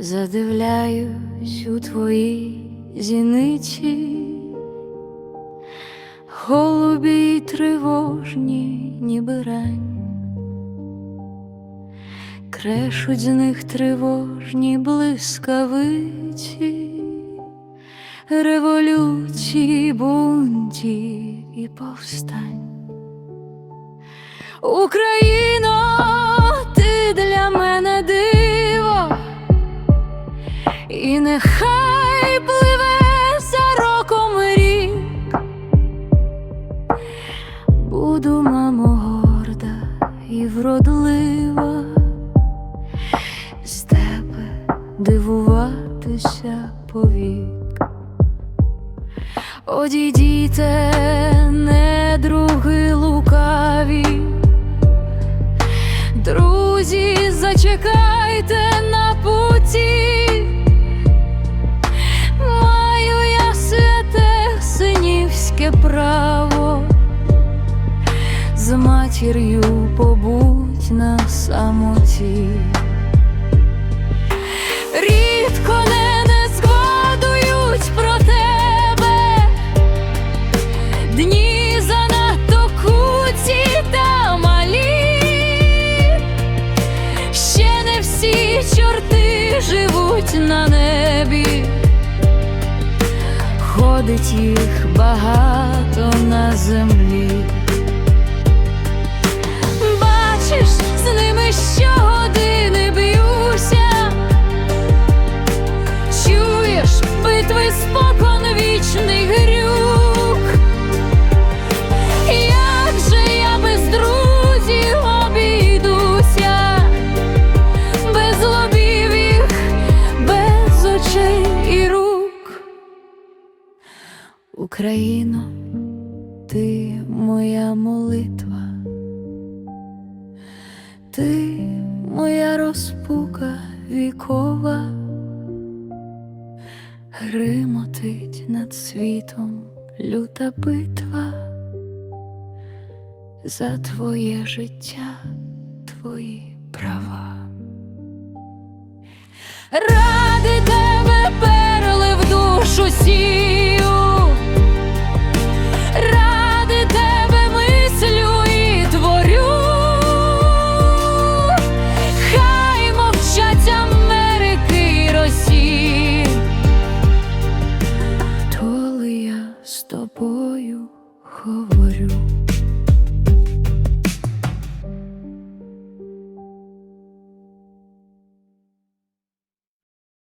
задивляюсь у твої зіниці, голубі й тривожні, ніби рань. Крешуть з них тривожні блискавиці, революції, бунтів і повстань. Україно, і нехай пливе за роком рік. Буду, мамо, горда і вродлива, з тебе дивуватися повік. Одійдіте, недруги лукаві, друзі, зачекайте право, з матір'ю побудь на самоті. Рідко не, не згадують про тебе, дні занадто та малі, ще не всі чорти живуть на небі, ходить їх багато на землі. Україно, ти моя молитва, ти моя розпука вікова. Гримотить над світом люта битва. За твоє життя, твої права. Ради з тобою говорю.